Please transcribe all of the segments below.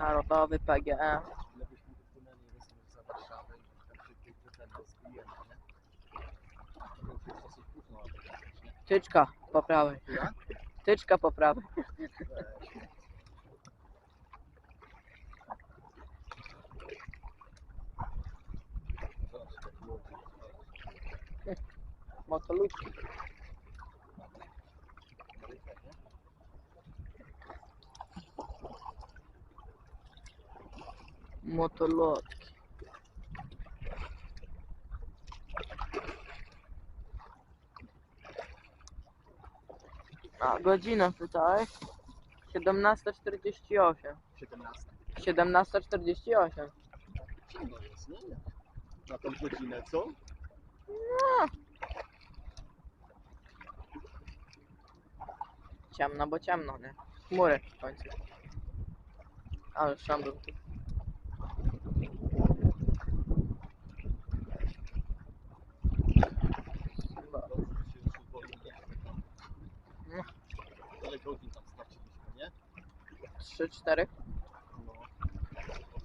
Narodowy PGE. Tyczka po prawej. Tyczka po prawej. Motoludki. Motolotki. A godzina tutaj 17.48. 17. 17.48. Ciemno jest, nie? Na tą godzinę, co? Ciemno, bo ciemno, nie? Chmury w końcu. Ale szambył tu. Chyba. Dobrze, że się już uwolniliśmy. No. Tam straciliśmy, nie? 3-4. No. Od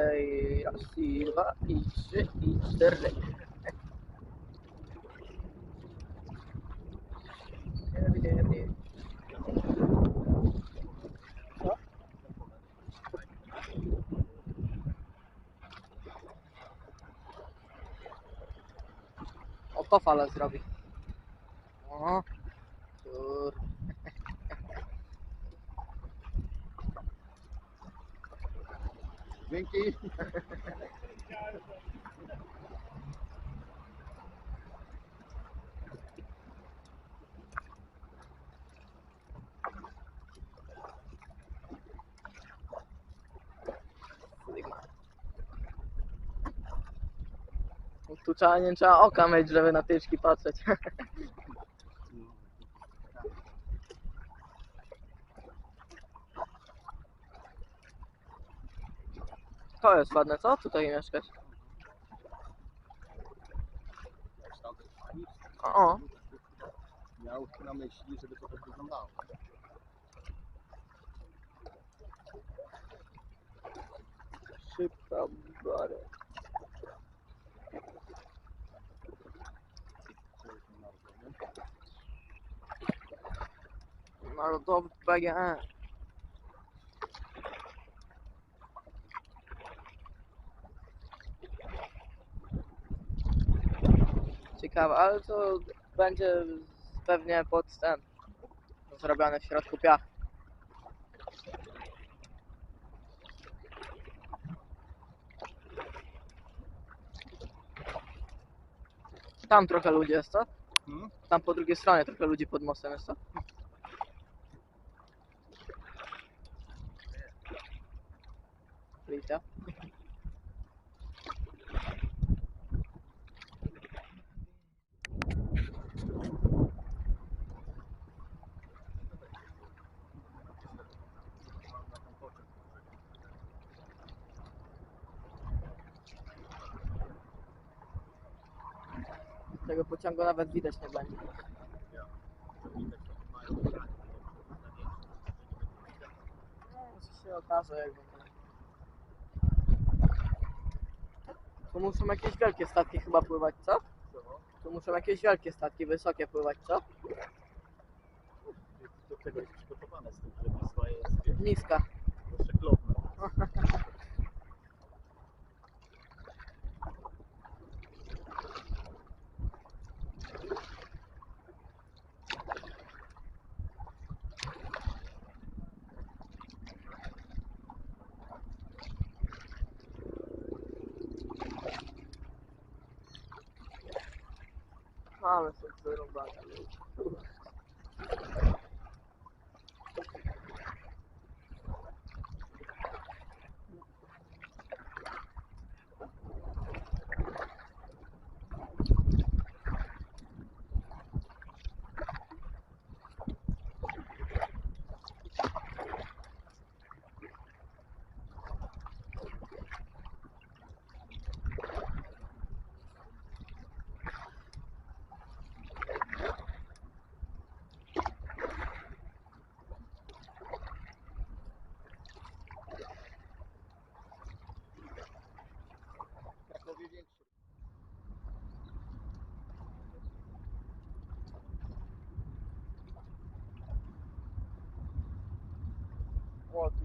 cholery. Ej, raz i dwa i trzy i cztery. Co? O, kofale zrobi. O, kur... Dzięki. Tu trzeba, nie trzeba oka mieć, żeby na tyczki patrzeć. To jest ładne, co? Tutaj mieszkać. O, Miał na myśli, żeby to tak wyglądało. szybka bary. Narodowy PGE. Ciekawe, ale to będzie pewnie pod ten zrobione w środku piach. Tam trochę ludzi jest, co? Hmm? Tam po drugiej stronie trochę ludzi pod mostem jest, co? Widzicie? Tego pociągu nawet widać nie będzie. Się okaże, jak Tu muszą jakieś wielkie statki chyba pływać, co? Tu muszą jakieś wielkie statki, wysokie pływać, co? Do tego jest przygotowane z tym, że Wisła jest Niska. jeszcze klopna. Eu não bato, eu não bato.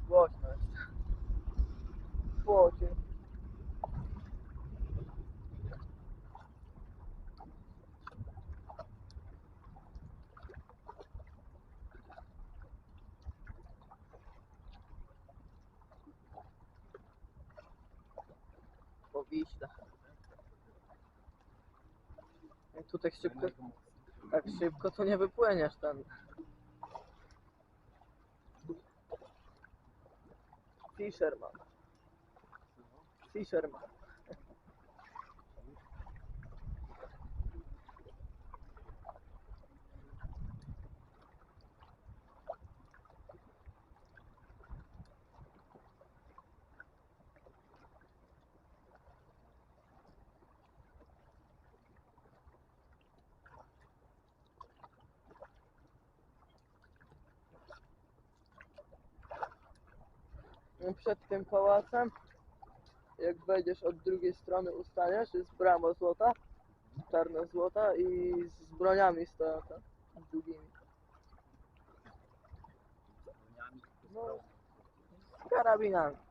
Głośno jest. Płocie. Po Wiśle. Jak tu tak szybko, tak szybko to nie wypłyniesz ten. C शर्मा। C Sharma. Przed tym pałacem, jak wejdziesz od drugiej strony ustaniesz, jest brama złota, czarna złota i z broniami stoją tam, długimi. No, z karabinami.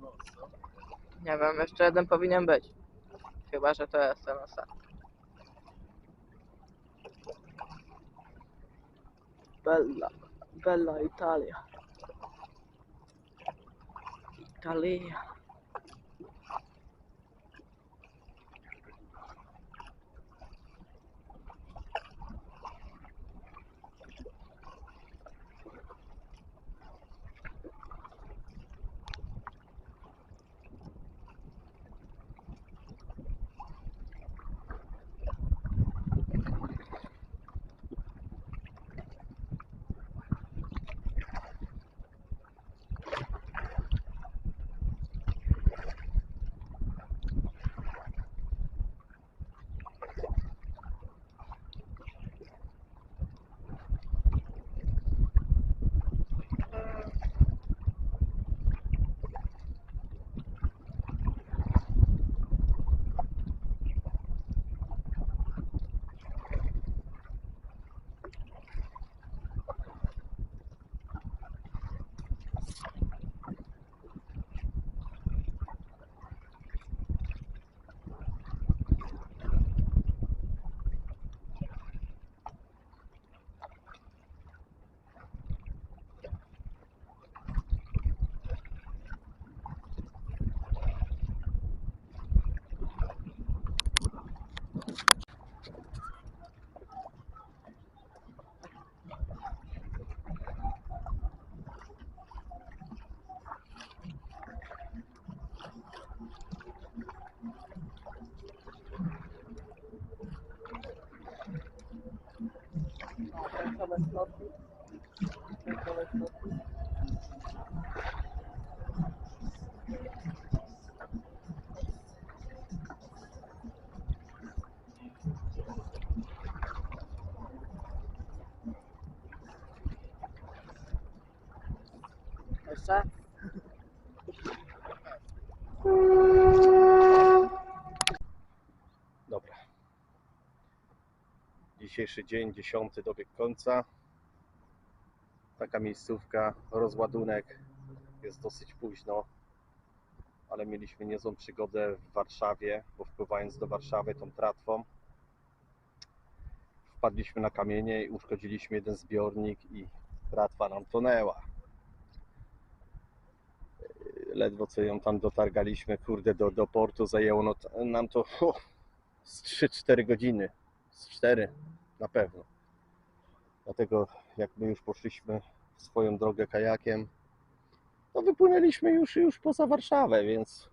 Co? Nie wiem, jeszcze jeden powinien być. Chyba, że to jest ten ostatni. Bella, Bella Italia. Italia. É Russia Dzisiejszy dzień, dziesiąty dobieg końca. Taka miejscówka, rozładunek. Jest dosyć późno, ale mieliśmy niezłą przygodę w Warszawie, bo wpływając do Warszawy tą tratwą wpadliśmy na kamienie i uszkodziliśmy jeden zbiornik i tratwa nam tonęła. Ledwo co ją tam dotargaliśmy, kurde, do, do portu zajęło no, nam to z 3-4 godziny. Z 4 na pewno. Dlatego jak my już poszliśmy swoją drogę kajakiem, to wypłynęliśmy już, już poza Warszawę, więc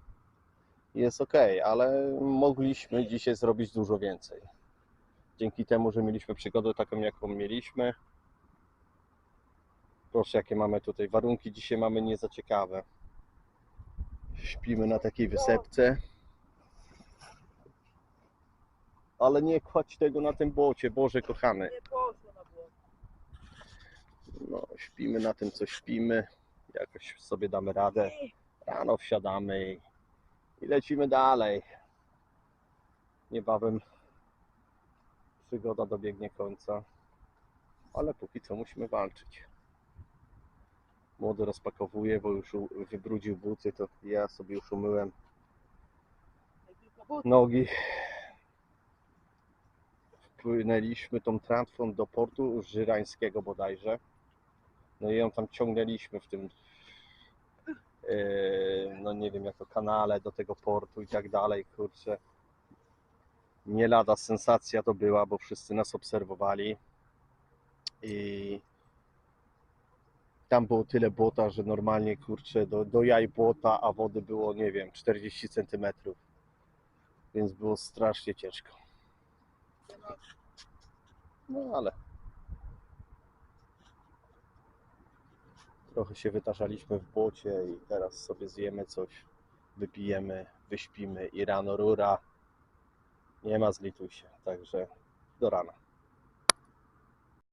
jest ok, ale mogliśmy dzisiaj zrobić dużo więcej. Dzięki temu, że mieliśmy przygodę taką, jaką mieliśmy. Proszę, jakie mamy tutaj warunki. Dzisiaj mamy nie za ciekawe. Śpimy na takiej wysepce. Ale nie kładź tego na tym bocie, Boże kochany. No, śpimy na tym, co śpimy. Jakoś sobie damy radę. Rano wsiadamy i, lecimy dalej. Niebawem przygoda dobiegnie końca. Ale póki co musimy walczyć. Młody rozpakowuje, bo już wybrudził buty, to ja sobie już umyłem nogi. Wpłynęliśmy tą tratwą do portu żyrańskiego bodajże. No i ją tam ciągnęliśmy w tym, yy, no nie wiem, jako kanale do tego portu i tak dalej, kurczę. Nie lada sensacja to była, bo wszyscy nas obserwowali i tam było tyle błota, że normalnie, kurczę, do, do jaj błota, a wody było, nie wiem, 40 centymetrów więc było strasznie ciężko. No ale trochę się wytarzaliśmy w błocie i teraz sobie zjemy coś, wypijemy, wyśpimy i rano rura. Nie ma zlituj się, także do rana.